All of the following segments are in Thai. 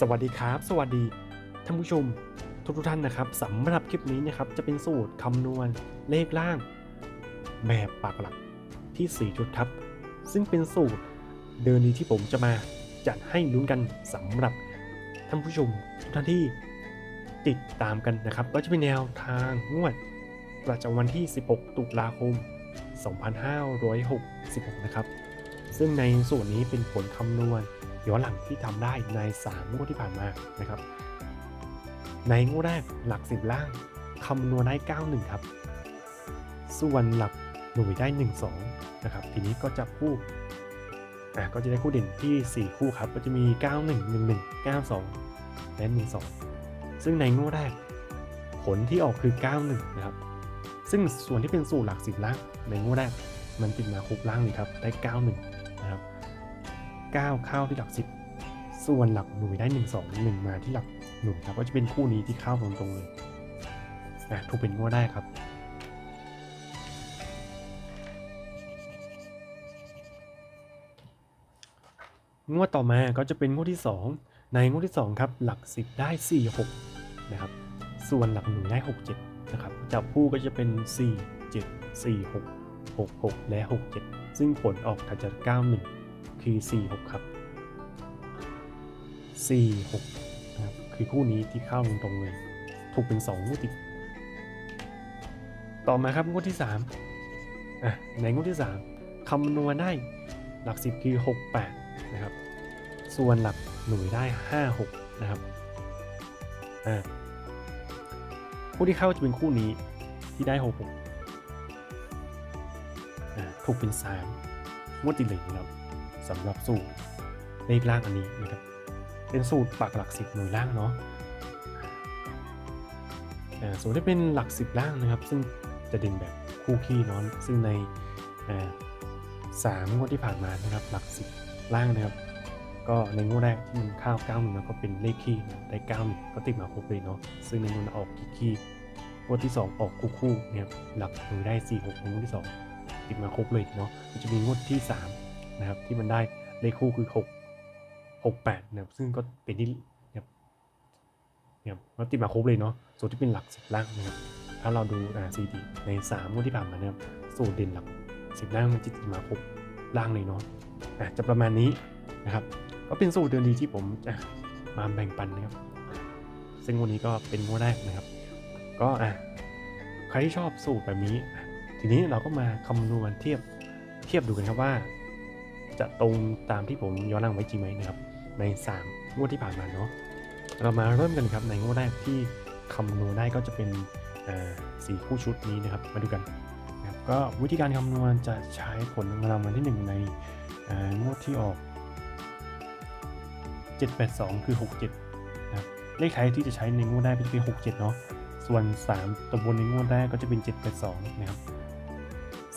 สวัสดีครับ สวัสดีท่านผู้ชมทุกทท่านนะครับสำหรับคลิปนี้นะครับจะเป็นสูตรคำนวณเลขล่าง แบบปากหลักที่4ชุดครับ ซึ่งเป็นสูตรเดินดีที่ผมจะมาจัดให้ลุ้นกันสำหรับท่านผู้ชมทุกท่านที่ติดตามกันนะครับ ก็จะเป็นแนวทางงวดประจำวันที่ 16 ตุลาคม 2566 นะครับ ซึ่งในส่วนนี้เป็นผลคำนวณ ย้อนหลังที่ทำได้ใน 3 งวดที่ผ่านมานะครับ ในงวดแรกหลัก 10 ล่างคำนวณได้ 91 ครับ ส่วนหลักหน่วยได้ 12 นะครับ ทีนี้ก็จับคู่อะก็จะได้คู่เด่นที่ 4 คู่ครับ ก็จะมี 91 11 92 และ 12 ซึ่งในงวดแรก ผลที่ออกคือ 91 นะครับ ซึ่งส่วนที่เป็นสูตรหลัก 10 ล่างในงวดแรกมันติดมาครบล่างเลยครับ ได้ 91 9 เข้าที่หลัก 10 ส่วนหลักหน่วยได้ 1 2 1 มาที่หลักหน่วยครับก็จะเป็นคู่นี้ที่เข้าตรงๆเลยนะถูกเป็นงวดได้ครับงวดต่อมาก็จะเป็นงวดที่ 2 ในงวดที่ 2 ครับ หลัก 10 ได้ 4 6 นะครับ ส่วนหลักหน่วยได้ 6 7 นะครับจับคู่ก็จะเป็น 4 7 4 6 6 6 และ 6 7 ซึ่งผลออกถัดจาก91 คือ 4 6 ครับ 4 6นะครับคือคู่นี้ที่เข้าตรงเลยถูกเป็น2งวดติดต่อมาครับงวดที่3อะในงวดที่ 3คำนวณได้หลัก 10 คือ 6 8 นะครับ ส่วนหลักหน่วยได้ 5 6 นะครับอ่าคู่ที่เข้าจะเป็นคู่นี้ที่ได้ 6 6ถูกเป็น3งวดติดเลยนะครับ สำหรับสูตรเลขล่างอันนี้นะครับ เป็นสูตรปักหลัก10หน่วยล่างเนาะส่วนที่เป็นหลัก10ล่างนะครับ ซึ่งจะเด่นแบบคู่ขี้เนอนซึ่งในสามงวดที่ผ่านมานะครับหลัก10ล่างนะครับ ก็ในงวดแรกที่มันเข้าหนึ่งแล้วก็เป็นเลขขี้ได้9หนึ่งก็ติดมาครบเลยเนาะซึ่งในงวดออกขี้ขี้งวดที่ 2 ออกคู่คู่นะครับหลักหน่วยได้ 4 6ในงวดที่ 2 ติดมาครบเลยเนาะจะมีงวดที่ 3 นะครับ ที่มันได้เลขคู่คือ6 6 8นะครับซึ่งก็เป็นที่นะครับเนี่ยมันติดมาครบเลยเนาะส่วนที่เป็นหลัก10ล่างนะครับ ถ้าเราดูอ่าซีดีใน3งวดที่ผ่านมานะครับสูตรเด่นหลัก10ล่างมันจะติดมาครบล่างเลยเนาะอะจะประมาณนี้นะครับก็เป็นสูตรเดินดีที่ผมอะมาแบ่งปันนะครับ ซึ่งวันนี้ก็เป็นงวดแรกนะครับ ก็อะใครที่ชอบสูตรแบบนี้ ทีนี้เราก็มาคำนวณเทียบเทียบดูกันครับว่า จะตรงตามที่ผมย้อนหลังไว้จริงไหมนะครับ ใน3งวดที่ผ่านมาเนาะเรามาเริ่มกันครับในงวดแรกที่คำนวณได้ก็จะเป็นสี่คู่ชุดนี้นะครับ มาดูกันนะครับก็วิธีการคำนวณจะใช้ผลรางวัลที่ 1 ในอ่างวดที่ออก 782 คือ 67นะครับเลขท้ายที่จะใช้ในงวดแรกก็จะเป็น67 เนาะส่วน 3ตัวบนในงวดแรกก็จะเป็น 782 นะครับ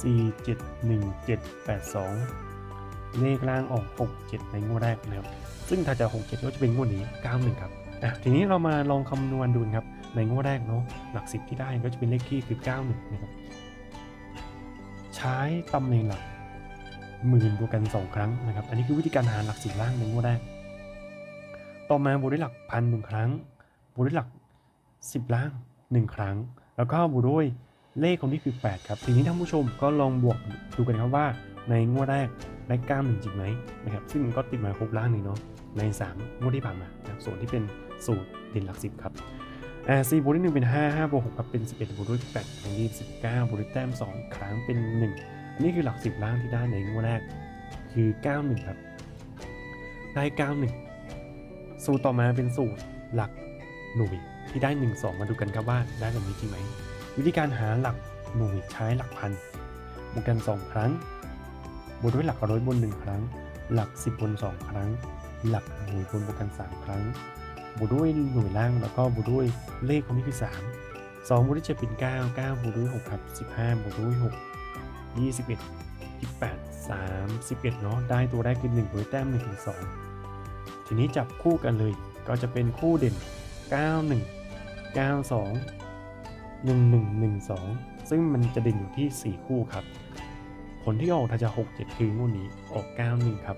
471 782 เลขล่างออก 67 ในงวดแรกนะครับ ซึ่งถ้าจะ67 ก็จะเป็นงวดนี้ 91 ครับอะทีนี้เรามาลองคำนวณดูนะครับ ในงวดแรกเนาะ หลัก 10 ที่ได้ก็จะเป็นเลขคี่คือ 91 นะครับ ใช้ตำแหน่งหลักหมื่นบวกกัน 2 ครั้งนะครับ อันนี้คือวิธีการหาหลักสิบล่างในงวดแรก ต่อมาบวกด้วยหลักพันหนึ่งครั้ง บวกด้วยหลัก 10 ล่าง 1 ครั้ง แล้วก็บวกด้วยเลขของนี่คือ 8 ครับ ทีนี้ท่านผู้ชมก็ลองบวกดูกันครับว่าในงวดแรก ได้9 1จริงไหมนะครับซึ่งก็ติดมาครบล่างหนึ่งเนาะใน3งวดที่ผ่านมานะครับส่วนที่เป็นสูตรเด่นหลัก 10 ครับอ่า4บวกด้วย1เป็น5 5บวก6ครับเป็น11บวกด้วย8ของดี19บวกด้วยแต้ม2ครั้งเป็น1อันนี้คือหลัก10ล่างที่ได้ในงวดแรกคือ91ครับ ได้91สูตรต่อมาเป็นสูตรหลักหน่วยที่ได้1 2มาดูกันครับว่าได้แบบนี้จริงไหมวิธีการหาหลักหน่วยใช้หลักพันบวกกัน2ครั้ง บวด้วยหลักร้อยบน 1 ครั้ง หลัก 10 บน 2 ครั้ง หลักหน่วยบนบวกกัน 3 ครั้งบวกด้วยหน่วยล่างแล้วก็บวกด้วยเลขของนี้คือ 3 2บวกด้วย7เป็น 9 9บวกด้วย6ครับ15บวกด้วย6 21 28 31เนาะได้ตัวแรกคือ1บวกด้วยแต้ม1ถึง2ทีนี้จับคู่กันเลยก็จะเป็นคู่เด่น 91 92 1112 ซึ่งมันจะเด่นอยู่ที่ 4 คู่ครับ ผลที่ออกถ้าจะ 6 7 คืองวดนี้ออก 91 ครับ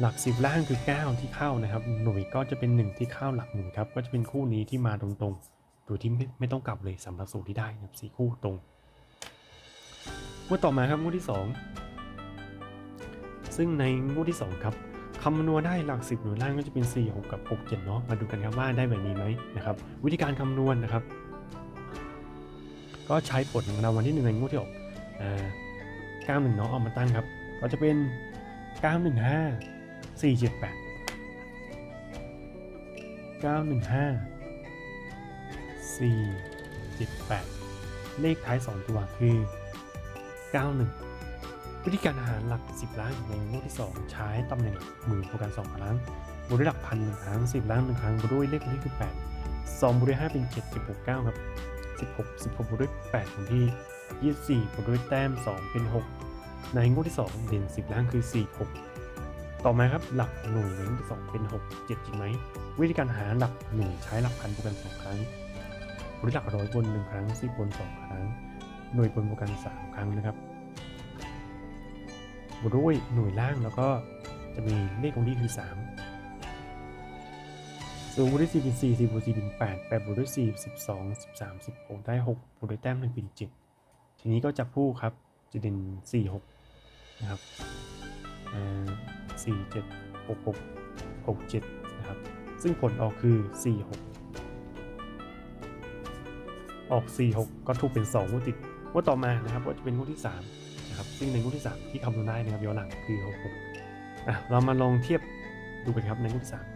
หลักสิบล่างคือ 9 ที่เข้านะครับ หน่วยก็จะเป็น 1 ที่เข้าหลักหน่วยครับ ก็จะเป็นคู่นี้ที่มาตรงๆ โดยที่ไม่ไม่ต้องกลับเลยสำหรับสูตรที่ได้นะครับสี่คู่ตรงงวดต่อมาครับงวดที่ 2 ซึ่งในงวดที่ 2 ครับคำนวณได้หลัก 10 หน่วยล่างก็จะเป็น 4 6 กับ 6 7 เนาะ มาดูกันครับว่าได้แบบนี้ไหมนะครับ วิธีการคำนวณนะครับ ก็ใช้ผลรางวัลที่หนึ่งในงวดที่ออกเก้าหนึ่งเนาะเอามาตั้งครับ ก็จะเป็นเก้าหนึ่งห้าสี่เจ็ดแปดเก้าหนึ่งห้าสี่เจ็ดแปดเลขท้ายสองตัวคือเก้าหนึ่งวิธีการหารหลักสิบล้านในงวดที่สองใช้ตำแหน่งหมื่นโปรกันงครั้งบวกด้วยหลักพันหนึ่งครั้สิบล้านหนึ่งครั้งบวกด้วยเลขนี้คือแปดสองบวกห้าเป็นเจ็ดสิบหกเก้าครับ 16 16บวกด้วย8คนที่ 24บวกด้วยแต้ม 2 เป็น 6 ในงวดที่ 2 เด่น 10ล้านคือ 4 6 ต่อมาครับหลักหน่วยในงวดที่2เป็น 6 7 จริงไหม วิธีการหาหลักหน่วยใช้หลักพันบวกกัน 2 ครั้งบวกด้วยหลักร้อยบน 1 ครั้ง10บน 2 ครั้ง หน่วยบนบวกกัน 3 ครั้งนะครับบวกด้วยหน่วยล่างแล้วก็จะมีเลขตรงนี้คือ 3 สูงบวกด้วย4เป็น4 4บวก4เป็น8 8บวกด้วย4 12 13 16ได้6บวกด้วยแต้มหนึ่งเป็น7ทีนี้ก็จับคู่ครับจะเด่น4 6นะครับอ่า4 7 6 6 6 7นะครับ ซึ่งผลออกคือ4 6ออก 4 6 ก็ถูกเป็น2งวดติดงวดต่อมานะครับก็จะเป็นงวดที่3นะครับซึ่งในงวดที่ 3 ที่คำนวณได้นะครับย้อนหลังคือ 6 6อะเรามาลองเทียบดูกันครับในงวดที่3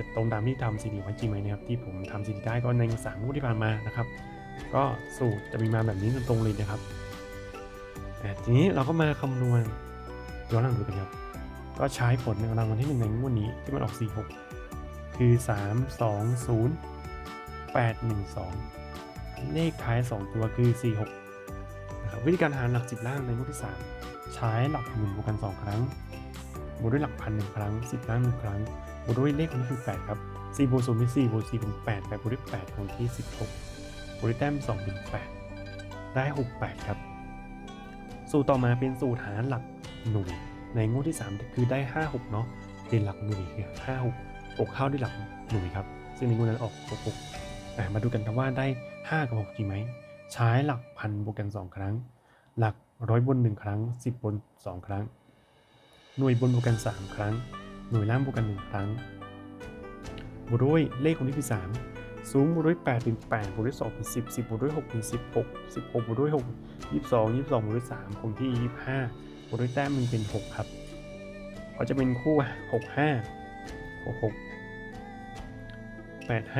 จะตรงตามที่ทำซีดีไว้จริงไหมนะครับที่ผมทำซีดีได้ก็ในสามงวดที่ผ่านมานะครับ ก็สูตรจะมีมาแบบนี้ตรงๆเลยนะครับอ่ทีนี้เราก็มาคำนวณย้อนหลังดูกันครับ ก็ใช้ผลในรางวัลที่หนึ่งในงวดนี้ที่มันออก 46 คือ 3 2 0 8 1 2 เลขท้าย 2 ตัวคือ 46นะครับวิธีการหารหลัก10ล่างในงวดที่ 3 ใช้หลักหมื่นบวกกัน 2 ครั้งบวกด้วยหลักพันหนึ่งครั้ง 10 ล่างหนึ่งครั้ง บวกด้วยเลขคนนี้คือ8ครับ4บวก0เป็น4บวก4เป็น8 8บวกด้วย8คนที่ 16บวกด้วยแต้ม2เป็น8ได้ 68 ครับ สูตรต่อมาเป็นสูตรหารหลักหน่วย ในงวดที่ 3 คือได้ 5 6 เนาะเป็นหลักหน่วยคือ5 6 6เข้าด้วยหลักหน่วยครับ ซึ่งในงวดนั้นออก 6 6 มาดูกันครับว่าได้ 5 กับ 6 จริงไหม ใช้หลักพันบวกกัน 2 ครั้ง หลักร้อยบน 1 ครั้ง 10 บน 2 ครั้ง หน่วยบนบวกกัน 3 ครั้ง หน่วยล่างบวกกัน 1 ครั้งบวกด้วยเลขคนที่คือ3สูงบวกด้วย8เป็น8บวกด้วย2เป็น10 10บวกด้วย6เป็น16 16บวกด้วย6 22 22บวกด้วย3คนที่ 25บวกด้วยแต้มมันเป็น 6 ครับก็จะเป็นคู่ 6 5 6 6 8 5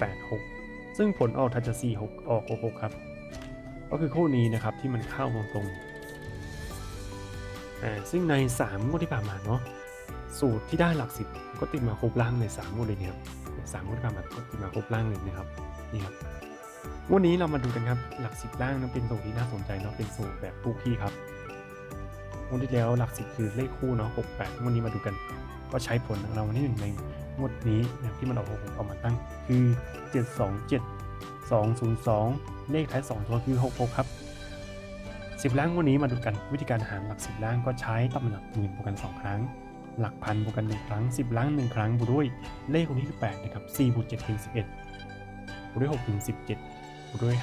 8 6 ซึ่งผลออกถ้าจะ4 6 ออก 6 6 ครับ ก็คือคู่นี้นะครับที่มันเข้าตรงๆอ่าซึ่งใน3งวดที่ผ่านมาเนาะ สูตรที่ได้หลักสิบก็ติดมาครบล่างเลยสามงวดเลยนี่ยครับสามงวดที่ผ่านมาก็ติดมาครบล่างเลยนะครับนี่ครับงวันนี้เรามาดูกันครับหลักสิบล่างนั้นเป็นสูตรที่น่าสนใจเนาะเป็นสูตรแบบคู่ขี้ครับงวดที่แล้วหลักสิบคือเลขคู่เนาะหกแปดงวดนี้มาดูกัน ก็ใช้ผลของเราวันที่หนึ่งในงวดนี้นะที่มันออกหกเอามาตั้งคือเจ็ดสองเจ็ดสองศูนย์สองเลขท้ายสองตัวคือหกหกครับสิบล่างงวันนี้มาดูกันวิธีการหารหลักสิบล่างก็ใช้ตำแหน่งหลักหมื่นบวกกันสองครั้ง หลักพันบวกกันหนึ่งครั้ง 10 ล้างหนึ่งครั้งบวกด้วยเลขคนนี้คือ8นะครับ4บวก7เป็น11บวกด้วย6เป็น17บวกด้วย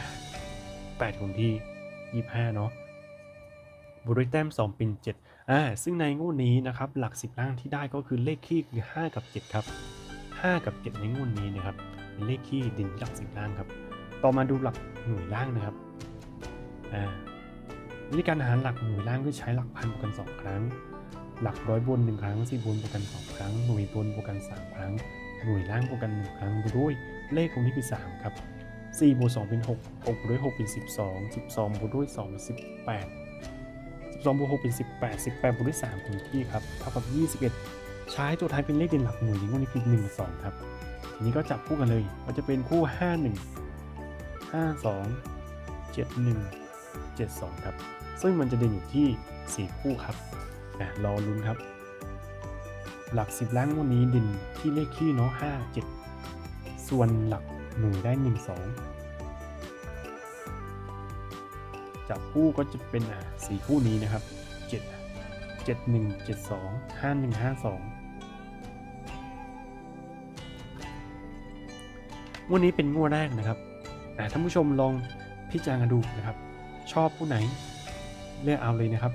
8คนที่ 25 เนาะบวกด้วยแต้ม 2 เป็น 7 อ่า ซึ่งในงวดนี้นะครับ หลัก 10 ล่างที่ได้ก็คือเลขคี่คือ 5 กับ 7 ครับ 5 กับ 7 ในงวดนี้นะครับ เป็นเลขคี่ด่นหลัก 10 ล่างครับ ต่อมาดูหลักหน่วยล่างนะครับ อ่าวิธีการหารหลักหน่วยล่างคือใช้หลักพันบวกกัน 2 ครั้ง หลักร้อยบน1ครั้งสี่บนบวกกัน2ครั้งหน่วยบนบวกกัน3ครั้ง หน่วยล่างบวกกัน1ครั้งบวกด้วยเลขของนี้คือ3ครับ4บวก2เป็น6 6บวกด้วย6เป็น12 12บวกด้วย2เป็น18 12บวก6เป็น18 18บวกด้วย3คงที่ครับเท่ากับ21ใช้ตัวท้ายเป็นเลขเด่นหลักหน่วยในงวดนี้คือ1กับ2ครับทีนี้ก็จับคู่กันเลยมันจะเป็นคู่51 52 71 72ครับ ซึ่งมันจะเด่นอยู่ที่4คู่ครับ อะรอลุ้นครับ หลัก 10 ล้างวันนี้ดินที่เลขขี้เนาะ5 7 ส่วนหลักหน่วยได้ 1 2 จับคู่ก็จะเป็นอะสี่คู่นี้นะครับ7เจ็ดหนึ่งเจ็ดสองห้าหนึ่งห้าสองงวดนี้เป็นงวดแรกนะครับอ่าท่านผู้ชมลองพิจารณาดูนะครับ ชอบผู้ไหนเลือกเอาเลยนะครับ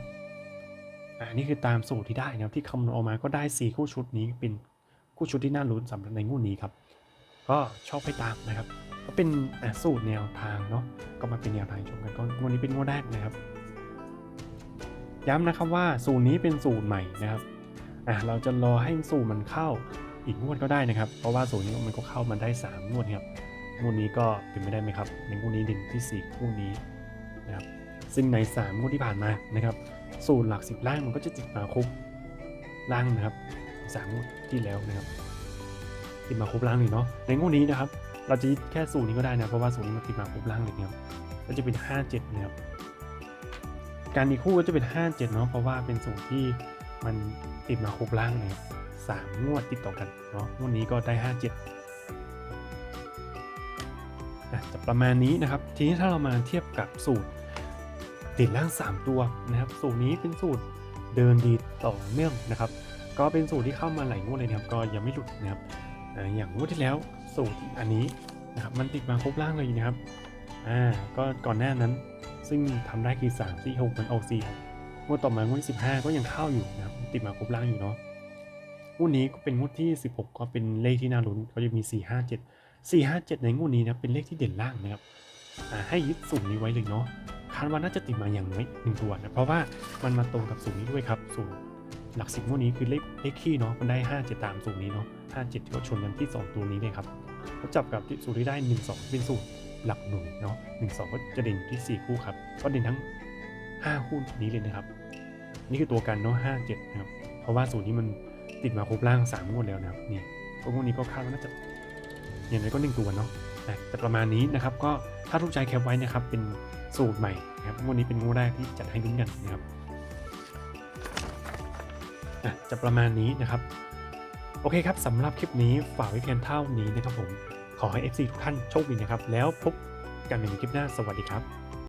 อ่านี่คือตามสูตรที่ได้นะครับที่คำนวณออกมาก็ได้ 4 คู่ชุดนี้เป็นคู่ชุดที่น่าลุ้นสำหรับในงวดนี้ครับ ก็ชอบให้ตามนะครับ ก็เป็นสูตรแนวทางเนาะก็มาเป็นแนวทางชมกันก็งวดนี้เป็นงวดแรกนะครับ ย้ำนะครับว่าสูตรนี้เป็นสูตรใหม่นะครับอะเราจะรอให้สูตรมันเข้าอีกงวดก็ได้นะครับ เพราะว่าสูตรนี้มันก็เข้ามาได้ 3 งวดครับงวดนี้ก็เป็นไม่ได้ไหมครับในงวดนี้ด่นที่4คู่นี้นะครับซึ่งใน3งวดที่ผ่านมานะครับ สูตรหลักสิบล่างมันก็จะติดมาครบล่างนะครับสามงวดที่แล้วนะครับติดมาครบล่างเลยเนาะในงวดนี้นะครับ เราจะยึดแค่สูตรนี้ก็ได้นะเพราะว่าสูตรนี้มันติดมาครบล่างเลยนะครับก็จะเป็น 57นะครับการอีกคู่ก็จะเป็น 57เนาะเพราะว่าเป็นสูตรที่มันติดมาครบล่างเลยครับสามงวดติดต่อกันเนาะงวดนี้ก็ได้ 57อะจะประมาณนี้นะครับ ทีนี้ถ้าเรามาเทียบกับสูตร ติดล่าง 3 ตัวนะครับ สูตรนี้เป็นสูตรเดินดีต่อเนื่องนะครับ ก็เป็นสูตรที่เข้ามาหลายงวดเลยนะครับ ก็ยังไม่หลุดนะครับอย่างงวดที่แล้วสูตรอันนี้นะครับมันติดมาครบล่างเลยนะครับอ่าก็ก่อนหน้านั้นซึ่งทำได้คือ3 4 6มันออก4งวดต่อมางวดที่15 ก็ยังเข้าอยู่นะครับติดมาครบล่างอยู่เนาะงวดนี้ก็เป็นงวดที่ 16 ก็เป็นเลขที่น่าลุ้นก็จะมี 4 5 7 4 5 7 ในงวดนี้นะเป็นเลขที่เด่นล่างนะครับอ่าให้ยึดสูตรนี้ไว้เลยเนาะาดว่าน่าจะติดมาอย่างน้อยหนึ่งตัวนะเพราะว่ามันมาตรงกับสูตรนี้ด้วยครับสูตรหลักสิบงวดนี้คือเลขเลขคี่เนาะมันได้ 5 7 ตามสูตรนี้เนาะ5 7ที่เขาชนกันที่ 2 ตัวนี้เลยครับแล้วจับกับสูตรที่ได้ 1 2 เป็นสูตรหลักหน่วยเนาะ1 2 ก็จะเด่นอยู่ที่ 4 คู่ครับก็เด่นทั้ง 5 คู่นี้เลยนะครับ นี่คือตัวกันเนาะ5 7นะครับเพราะว่าสูตรนี้มันติดมาครบล่าง3งวดแล้วนะครับนี่ก็งวดนี้ก็คาดว่าน่าจะอย่างไรก็หนึ่งตัวเนาะแต่แต่ประมาณนี้นะครับก็ถ้าทุกใจแคปไว้นะครับเป็น สูตรใหม่นะครับงวดนี้เป็นงวดแรกที่จัดให้ลุ้นกันนะครับะจะประมาณนี้นะครับ โอเคครับสำหรับคลิปนี้ฝากไว้เพียงเท่านี้นะครับผม ขอให้ FC ทุกท่านโชคดีนะครับ แล้วพบกันในคลิปหน้าสวัสดีครับ